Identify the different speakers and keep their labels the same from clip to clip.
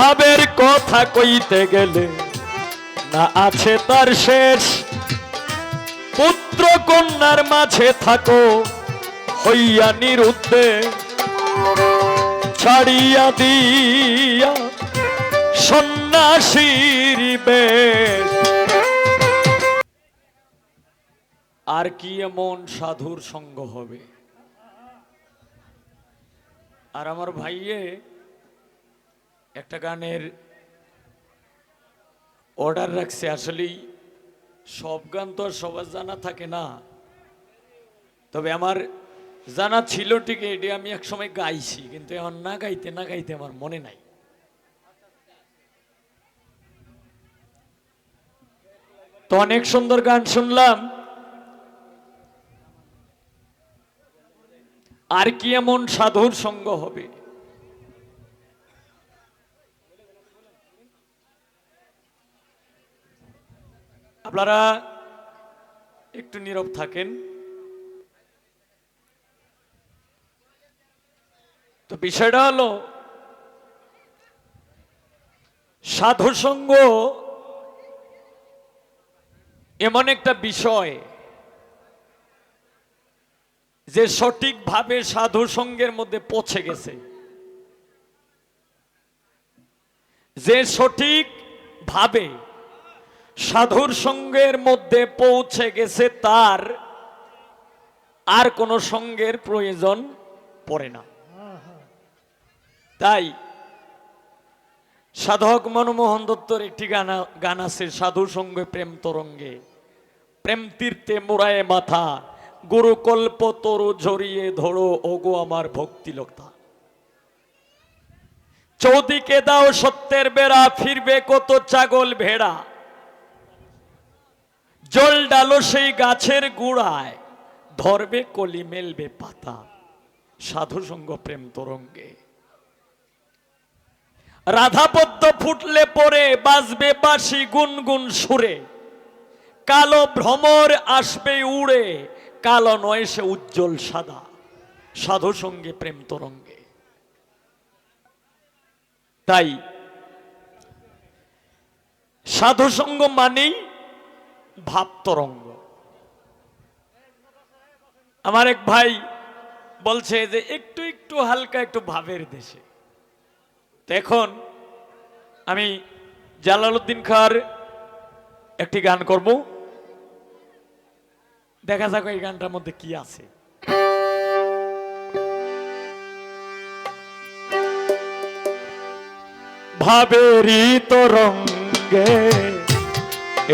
Speaker 1: ভাবের কথা কইতে গেলে না আছে তার শেষ। পুত্র কন্যার মাঝে থাকো হইয়া নিরুদ্ধে ছাড়িয়া দিয়া সন্ন্যাসীর আর কি এমন সাধুর সঙ্গ হবে? আর আমার ভাইয়ে একটা গানের অর্ডার রাখছে, আসলেই সব গান তো আর সবার জানা থাকে না। তবে আমার জানা ছিল ঠিক এটি আমি একসময় গাইছি, কিন্তু এখন না গাইতে না গাইতে আমার মনে নাই। তো অনেক সুন্দর গান শুনলাম। আর কি এমন সাধুর সঙ্গ হবে? আপনারা একটু নীরব থাকেন। তো বিষয়টা হলো, সাধু সঙ্গ এমন একটা বিষয় যে সঠিকভাবে সাধু সঙ্গের মধ্যে পৌঁছে গেছে। যে সঠিক ভাবে সাধুর সঙ্গের মধ্যে পৌঁছে গেছে তার, আর কোনো সঙ্গের প্রয়োজন পড়ে না। তাই সাধক মনমোহন দত্তর একটি গানা, গান আছে, সাধু সঙ্গে প্রেম তরঙ্গে। প্রেম তীর্থে মোড়ায় মাথা, গুরুকল্প তরু ঝরিয়ে ধরো, ওগো আমার ভক্তি লোকতা চৌদিকে দাও সত্যের বেড়া, ফিরবে কত ছাগল ভেড়া। জল ডালো সেই গাছের গুড়ায়, ধরবে কলি মেলবে পাতা, সাধু সঙ্গ প্রেম তরঙ্গে। রাধাপদ্ম ফুটলে পরে বাজবে বাসি গুনগুন সুরে, কালো ভ্রমর আসবে উড়ে, কালো নয় সে উজ্জ্বল সাদা, সাধু সঙ্গে প্রেম তরঙ্গে। তাই, সাধু সঙ্গ মানেই ভাব তরঙ্গ আমার এক ভাই বলছে যে একটু একটু হালকা একটু ভাবের দেশে। তো এখন আমি জালালউদ্দিন খার একটি গান করব। দেখা যাক এই গানটার মধ্যে কি আছে। ভাবেরই তরঙ্গে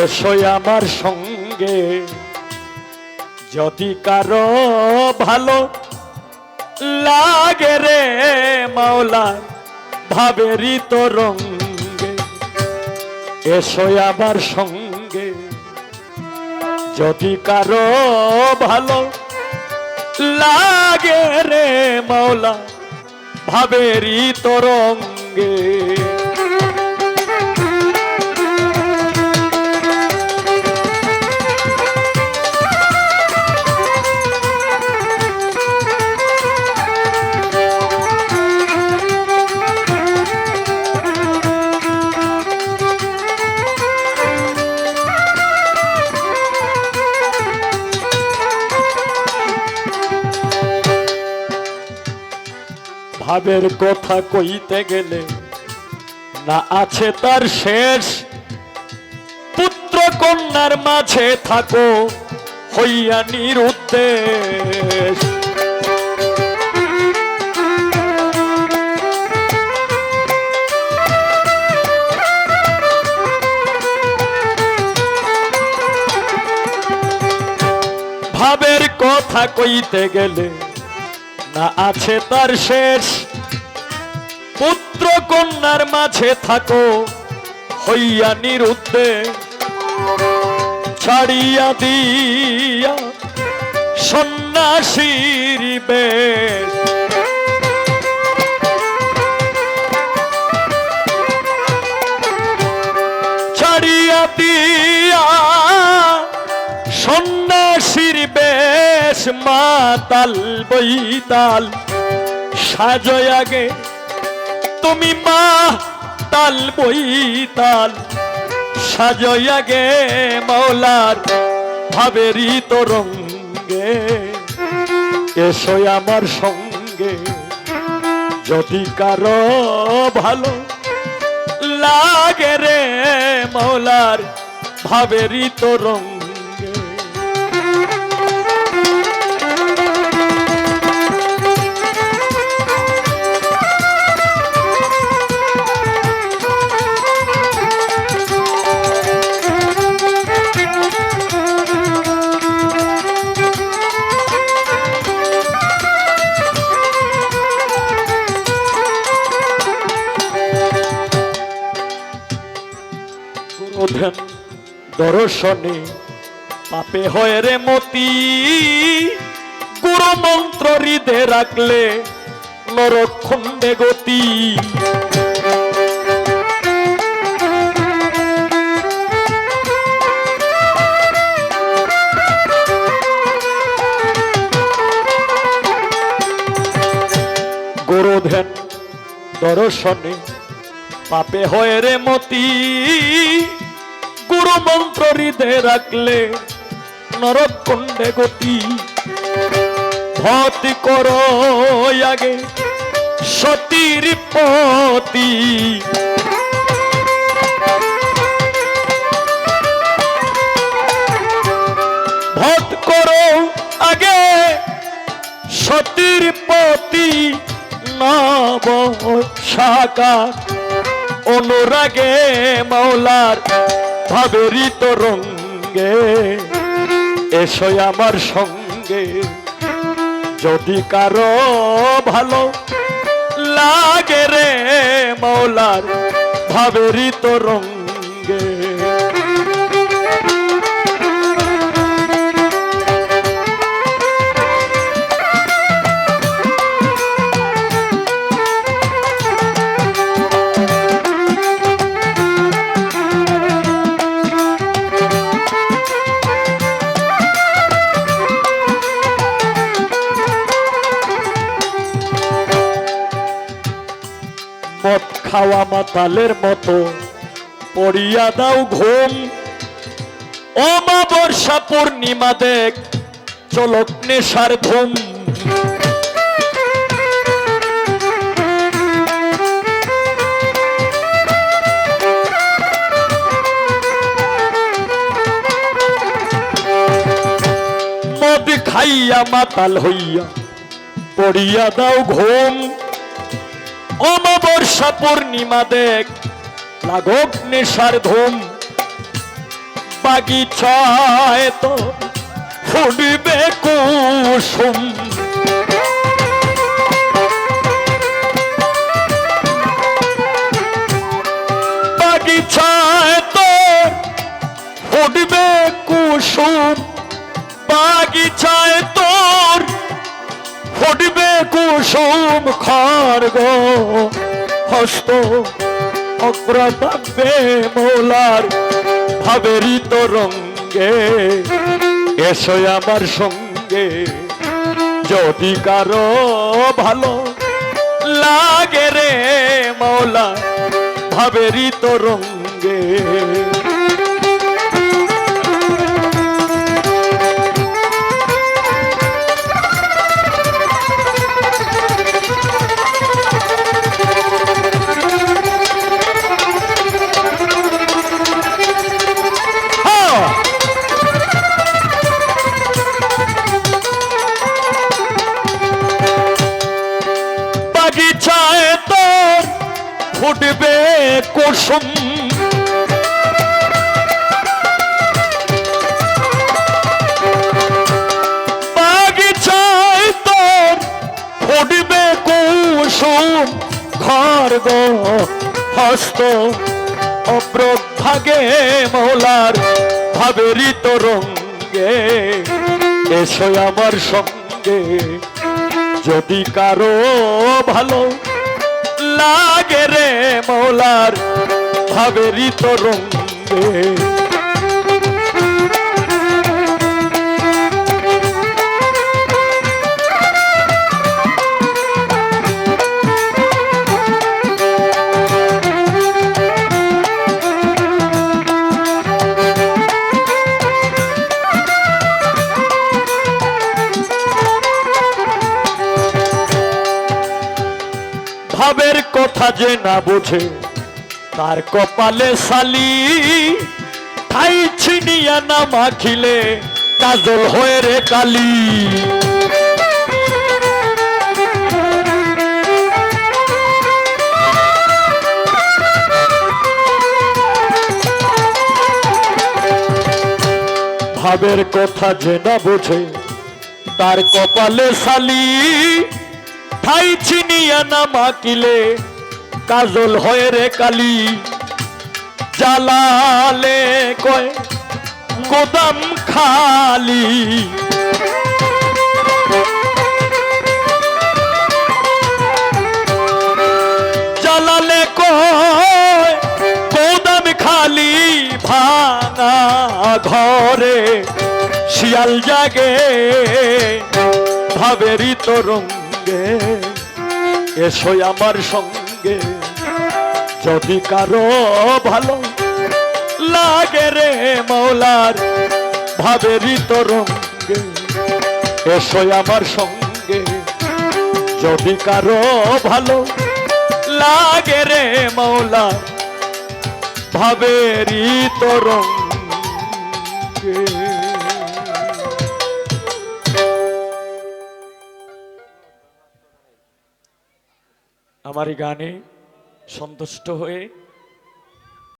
Speaker 1: এসো আমার সঙ্গে। যদি কারও ভালো লাগে রে মাওলা, ভাবেরই তরঙ্গে এসো আমার সঙ্গে। যদি কারও ভালো লাগে রে মাওলা, ভাবেরই তরঙ্গে ভাবের কথা কইতে গেলে না আছে তার শেষ। পুত্র কন্যার মাঝে থাকো হইয়া নিরুদ্দেশ। ভাবের কথা কইতে গেলে না আছে তার শেষ। পুত্র কন্যার মাঝে থাকো, হইয়া নিরুদ্ধে ছাড়িয়া দিয়া সন্ন্যাসীর ছাড়িয়া দিয়া সন্ন্যাসীর বেশ, মাতাল বইতাল সাজয় আগে তুমি মা মাতাল বইতাল সাজয়া গে মৌলার ভাবেরই তরঙ্গে। এসো আমার সঙ্গে, যদি কারও ভালো লাগে রে মৌলার ভাবেরই তরঙ্গে। দর্শনে পাপে হয় রে মতি। গুরু মন্ত্র হৃদে রাখলে নরক্ষণ্ডে গতি। গুরুধন দর্শনে পাপে হয় রে মতি। গুরু মন্ত্র হৃদে রাখলে নরক কুণ্ডে গতি। ভতি কর আগে সতীর পতি। ভত করো আগে সতীর পতি। নব সাকার। অনুরাগে মাওলার ভাবেরই রঙ্গে এসো আমার সঙ্গে। যদি কারও ভালো লাগে রে মৌলার ভাবেরই তো মদ খাওয়া মাতালের মতো। পড়িয়া দাও ঘুম। অমাবর্ষা পূর্ণিমা দেখ চলক নেশার মদ খাইয়া মাতাল হইয়া, পড়িয়া দাও ঘুম। অমাবর্ষা পূর্ণিমা দেখ, লাগক নেশার ধুম। বাগিচায় তো ফুটবে কুসুম। বাগিচায় তো ফুটবে কুসুম। বাগিচায় তোর ফুটবে কুসুম খর্গ হস্ত অগ্রভাবে মোলার ভাবেরই তরঙ্গে এসো আমার সঙ্গে। যদি কারও ভালো লাগে রে মৌলা ভাবেরই তরঙ্গে বাগিচায় তোর ফুটবে কুসুম। বাগিচায় তোর ফুটবে কুসুম। ঘর গো, হস্ত, অপ্রভাগে মৌলার ভাবেরই তরঙ্গে এসো আমার সঙ্গে। যদি কারও ভালো লাগে রে মৌলার ভাবেরই তরঙ্গে কথা যে না বোঝে, তার কপালে সালি ঠাই ছিনিয়া না মাখিলে, কাজল হয়ে রে কালী। ভাবের কথা যে না বোঝে, তার কপালে সালি ঠাই ছিনিয়া না মাকিলে কাজল হয়ে রে কালি। জালালে কয়, গোদাম খালি। জালালে কয়, গোদাম খালি ভাঙা ঘরে, শিয়াল জাগে, ভাবেরই তরঙ্গে। এসো আমার সঙ্গে যদি কারও ভালো লাগে রে মৌলার ভাবেরই তরঙ্গে এসো আমার সঙ্গে। যদি কারও ভালো লাগে রে মৌলা ভাবেরই তরঙ্গে আমার গানে সন্তুষ্ট হয়ে